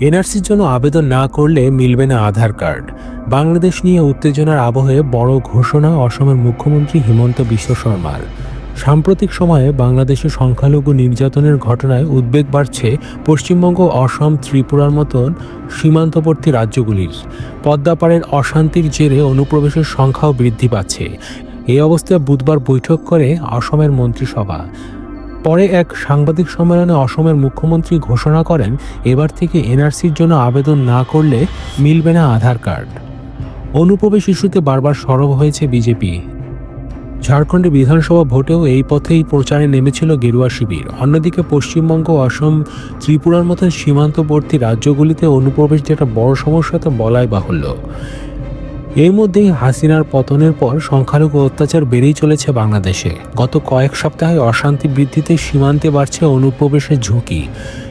এনআরসির জন্য আবেদন না করলে মিলবে না আধার কার্ড। বাংলাদেশ নিয়ে উত্তেজনার আবহে বড় ঘোষণা অসমের মুখ্যমন্ত্রী হিমন্ত বিশ্ব শর্মার। সাম্প্রতিক সময়ে বাংলাদেশে সংখ্যালঘু নির্যাতনের ঘটনায় উদ্বেগ বাড়ছে পশ্চিমবঙ্গ, অসম, ত্রিপুরার মতন সীমান্তবর্তী রাজ্যগুলির। পদ্মাপাড়ের অশান্তির জেরে অনুপ্রবেশের সংখ্যাও বৃদ্ধি পাচ্ছে। এই অবস্থায় বুধবার বৈঠক করে অসমের মন্ত্রিসভা। পরে এক সাংবাদিক সম্মেলনে অসমের মুখ্যমন্ত্রী ঘোষণা করেন, এবার থেকে এনআরসির জন্য আবেদন না করলে মিলবে না আধার কার্ড। অনুপ্রবেশ ইস্যুতে বারবার সরব হয়েছে বিজেপি। ঝাড়খণ্ডে বিধানসভা ভোটেও এই পথেই প্রচারে নেমেছিল গেরুয়া শিবির। অন্যদিকে পশ্চিমবঙ্গ, অসম, ত্রিপুরার মতো সীমান্তবর্তী রাজ্যগুলিতে অনুপ্রবেশ যেটা বড় সমস্যা তা বলাই বাহুল্য। এর মধ্যেই হাসিনার পতনের পর সংখ্যালঘু অত্যাচার বেড়েই চলেছে বাংলাদেশে। গত কয়েক সপ্তাহে অশান্তি বৃদ্ধিতে সীমান্তে বাড়ছে অনুপ্রবেশের ঝুঁকি।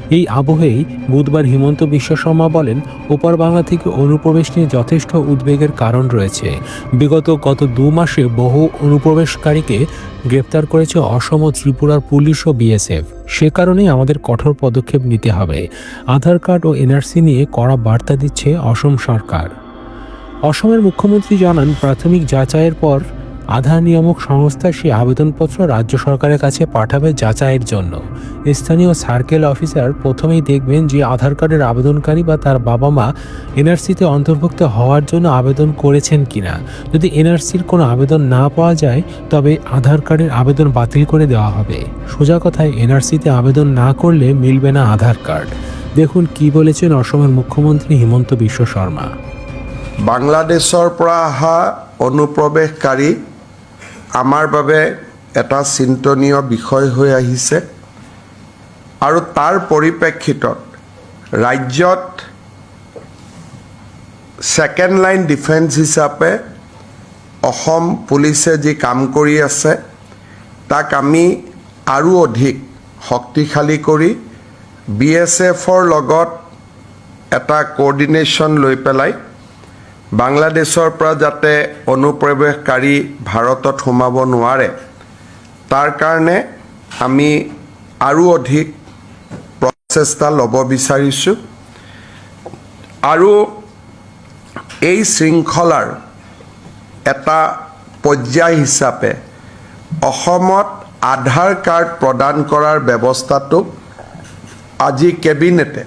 এই আবহেই বুধবার হিমন্ত বিশ্ব শর্মা বলেন, ওপার বাংলা থেকে অনুপ্রবেশ নিয়ে যথেষ্ট উদ্বেগের কারণ রয়েছে। বিগত গত দু মাসে বহু অনুপ্রবেশকারীকে গ্রেপ্তার করেছে অসম, ত্রিপুরার পুলিশ ও বিএসএফ। সে কারণেই আমাদের কঠোর পদক্ষেপ নিতে হবে। আধার কার্ড ও এনআরসি নিয়ে কড়া বার্তা দিচ্ছে অসম সরকার। অসমের মুখ্যমন্ত্রী জানান, প্রাথমিক যাচাইয়ের পর আধার নিয়ামক সংস্থা সেই আবেদনপত্র রাজ্য সরকারের কাছে পাঠাবে যাচাইয়ের জন্য। স্থানীয় সার্কেল অফিসার প্রথমেই দেখবেন যে আধার কার্ডের আবেদনকারী বা তার বাবা মা এনআরসিতে অন্তর্ভুক্ত হওয়ার জন্য আবেদন করেছেন কিনা। যদি এনআরসির কোনো আবেদন না পাওয়া যায়, তবে আধার কার্ডের আবেদন বাতিল করে দেওয়া হবে। সোজা কথায়, এনআরসিতে আবেদন না করলে মিলবে না আধার কার্ড। দেখুন কি বলেছেন অসমের মুখ্যমন্ত্রী হিমন্ত বিশ্ব শৰ্মা বাংলাদেশৰ পৰা অহা অনুপ্ৰৱেশকাৰী আমাৰ বাবে এটা চিন্তনীয় বিষয় হৈ আহিছে আৰু তাৰ পৰিপ্ৰেক্ষিতত ৰাজ্যত ছেকেণ্ড লাইন ডিফেন্স হিচাপে অসম পুলিচে যি কাম কৰি আছে, তাক আমি আৰু অধিক শক্তিশালী কৰি বি এছ এফৰ লগত এটা কোঅৰ্ডিনেশ্যন লৈ পেলাই বাংলাদেশৰ পৰা যাতে অনুপ্ৰৱেশকাৰী ভাৰতত সোমাব নোৱাৰে, তাৰ কাৰণে আমি আৰু অধিক প্ৰচেষ্টা ল'ব বিচাৰিছোঁ। আৰু এই শৃংখলাৰ এটা পৰ্যায় হিচাপে অসমত আধাৰ কাৰ্ড প্ৰদান কৰাৰ ব্যৱস্থাটোক আজি কেবিনেটে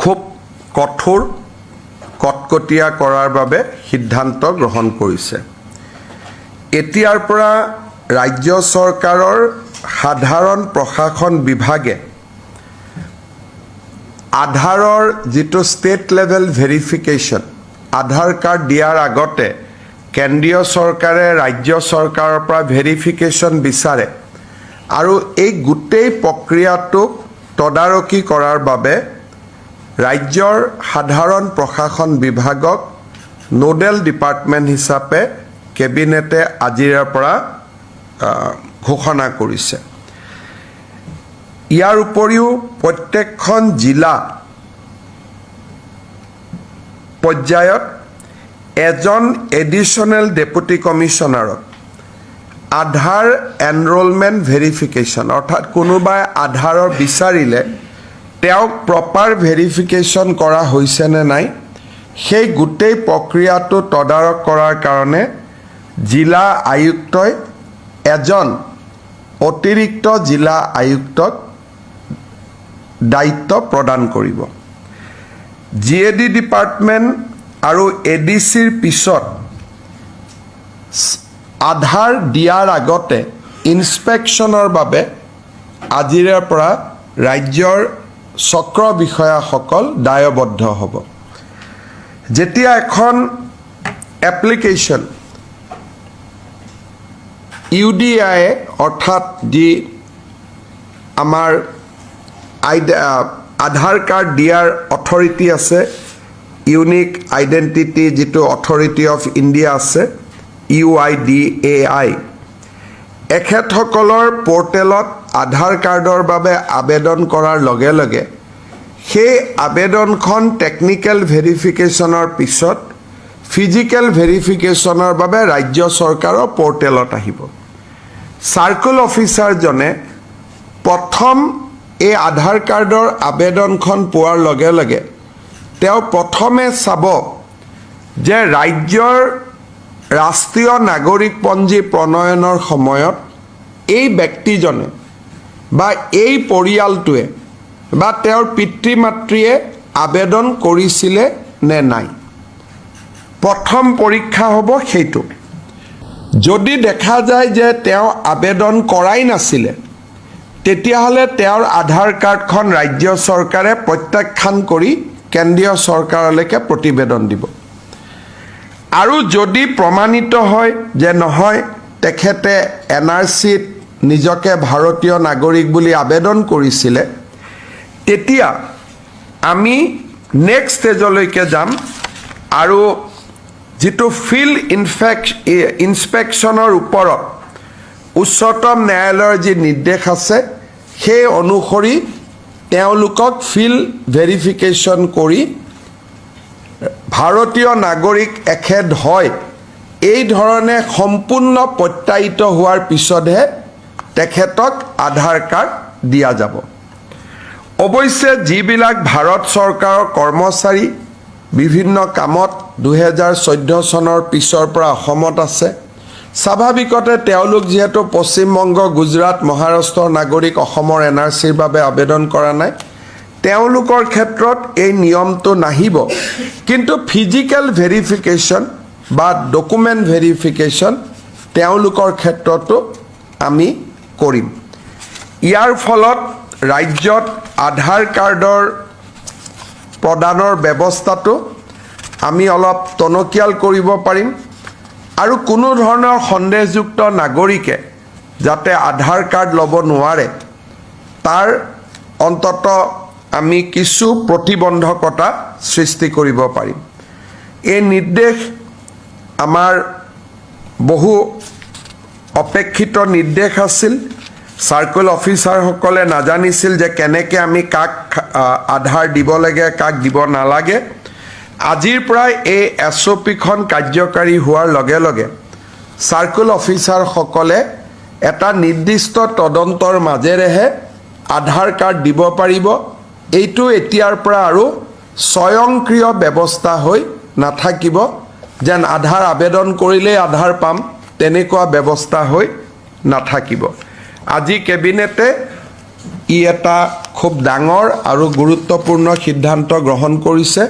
খুব কঠোৰ কটকটীয়া কৰাৰ বাবে সিদ্ধান্ত গ্ৰহণ কৰিছে। এতিয়াৰ পৰা ৰাজ্য চৰকাৰৰ সাধাৰণ প্ৰশাসন বিভাগে আধাৰৰ যিটো state level verification Aadhaar card দিয়াৰ আগতে কেন্দ্ৰীয় চৰকাৰে ৰাজ্য চৰকাৰৰ পৰা ভেৰিফিকেশ্যন বিচাৰে আৰু এই গোটেই প্ৰক্ৰিয়াটোক তদাৰকী কৰাৰ বাবে ৰাজ্যৰ সাধাৰণ প্ৰশাসন বিভাগক নোডেল ডিপাৰ্টমেণ্ট হিচাপে কেবিনেটে আজিৰে পৰা ঘোষণা কৰিছে। ইয়াৰ উপৰিও প্ৰত্যেকখন জিলা পৰ্যায়ত এজন এডিশ্যনেল ডেপুটি কমিশ্যনাৰক আধাৰ এনৰলমেণ্ট ভেৰিফিকেশ্যন, অৰ্থাৎ কোনোবাই আধাৰৰ বিচাৰিলে তেওঁক প্ৰপাৰ ভেৰিফিকেশ্যন কৰা হৈছেনে নাই, সেই গোটেই প্ৰক্ৰিয়াটো তদাৰক কৰাৰ কাৰণে জিলা আয়ুক্তই এজন অতিৰিক্ত জিলা আয়ুক্তক দায়িত্ব প্ৰদান কৰিব। জি এ ডি ডিপাৰ্টমেণ্ট আৰু এ ডি চিৰ পিছত আধাৰ দিয়াৰ আগতে ইনস্পেকশ্যনৰ বাবে আজিৰে পৰা ৰাজ্যৰ চক্ৰ বিষয়াসকল দায়বদ্ধ হ'ব। যেতিয়া এখন এপ্লিকেশ্যন ইউ ডি আই অৰ্থাৎ যি আমাৰ আধাৰ কাৰ্ড দিয়াৰ অথৰিটি আছে ইউনিক আইডেণ্টিটি যিটো অথৰিটি অফ ইণ্ডিয়া আছে U I D A I এখেতসকলৰ পৰ্টেলত আধাৰ কাৰ্ডৰ বাবে আবেদন কৰাৰ লগে লগে, সেই আবেদনখন টেকনিকেল ভেৰিফিকেশ্যনৰ পিছত ফিজিকেল ভেৰিফিকেশ্যনৰ বাবে ৰাজ্য চৰকাৰৰ পৰ্টেলত আহিব। চাৰ্কুল অফিচাৰজনে প্ৰথম এই আধাৰ কাৰ্ডৰ আবেদনখন পোৱাৰ লগে লগে তেওঁ প্ৰথমে চাব যে ৰাজ্যৰ ৰাষ্ট্ৰীয় নাগৰিকপঞ্জী প্ৰণয়নৰ সময়ত এই ব্যক্তিজনে বা এই পৰিয়ালটোৱে বা তেওঁৰ পিতৃ মাতৃয়ে আবেদন কৰিছিলে নে নাই? প্ৰথম পৰীক্ষা হ'ব সেইটো। যদি দেখা যায় যে তেওঁ আবেদন কৰাই নাছিলে, তেতিয়াহ'লে তেওঁৰ আধাৰ কাৰ্ডখন ৰাজ্য চৰকাৰে প্ৰত্যাখ্যান কৰি কেন্দ্ৰীয় চৰকাৰলৈকে প্ৰতিবেদন দিব। আৰু যদি প্ৰমাণিত হয় যে নহয়, তেখেতে এন আৰ চিত নিজকে ভাৰতীয় নাগৰিক বুলি আবেদন কৰিছিলে, তেতিয়া আমি নেক্সট ষ্টেজলৈকে যাম আৰু যিটো ফিল্ড ইনফেক ইনস্পেকশ্যনৰ ওপৰত উচ্চতম ন্যায়ালয়ৰ যি নিৰ্দেশ আছে, সেই অনুসৰি তেওঁলোকক ফিল্ড ভেৰিফিকেশ্যন কৰি ভাৰতীয় নাগৰিক এখেত হয় এই ধৰণে সম্পূৰ্ণ প্ৰত্যায়িত হোৱাৰ পিছতহে তেখেতক আধাৰ কাৰ্ড দিয়া যাব। অৱশ্যে, যিবিলাক ভাৰত চৰকাৰৰ কৰ্মচাৰী বিভিন্ন কামত দুহেজাৰ চৈধ্য চনৰ পিছৰ পৰা অসমত আছে, স্বাভাৱিকতে তেওঁলোক যিহেতু পশ্চিমবংগ, গুজৰাট মহাৰাষ্ট্ৰৰ নাগৰিক অসমৰ এন আৰ চিৰ বাবে আবেদন কৰা নাই, তেওঁলোকৰ ক্ষেত্ৰত এই নিয়মটো নাহিব। কিন্তু ফিজিকেল ভেৰিফিকেশ্যন বা ডকুমেণ্ট ভেৰিফিকেশ্যন তেওঁলোকৰ ক্ষেত্ৰতো আমি কৰিম। ইয়াৰ ফলত ৰাজ্যত আধাৰ কাৰ্ডৰ প্ৰদানৰ ব্যৱস্থাটো আমি অলপ টনকিয়াল কৰিব পাৰিম আৰু কোনো ধৰণৰ সন্দেহযুক্ত নাগৰিকে যাতে আধাৰ কাৰ্ড ল'ব নোৱাৰে, তাৰ অন্তত আমি কিছু প্ৰতিবন্ধকতা সৃষ্টি কৰিব পাৰিম। এই নিৰ্দেশ আমাৰ বহু অপেক্ষিত নিৰ্দেশ আছিল। চাৰ্কুল অফিচাৰসকলে নাজানিছিল যে কেনেকৈ আমি কাক আধাৰ দিব লাগে, কাক দিব নালাগে। আজিৰ পৰাই এই এছ অ' পিখন কাৰ্যকাৰী হোৱাৰ লগে লগে চাৰ্কুল অফিচাৰসকলে এটা নিৰ্দিষ্ট তদন্তৰ মাজেৰেহে আধাৰ কাৰ্ড দিব পাৰিব। এইটো এতিয়াৰ পৰা আৰু স্বয়ংক্ৰিয় ব্যৱস্থা হৈ নাথাকিব। যেন আধাৰ আবেদন কৰিলেই আধাৰ পাম। তেনেকুৱা ব্যৱস্থা হৈ নাথাকিব। আজি কেবিনেটে ই এটা খুব ডাঙৰ আৰু গুৰুত্বপূৰ্ণ সিদ্ধান্ত গ্ৰহণ কৰিছে।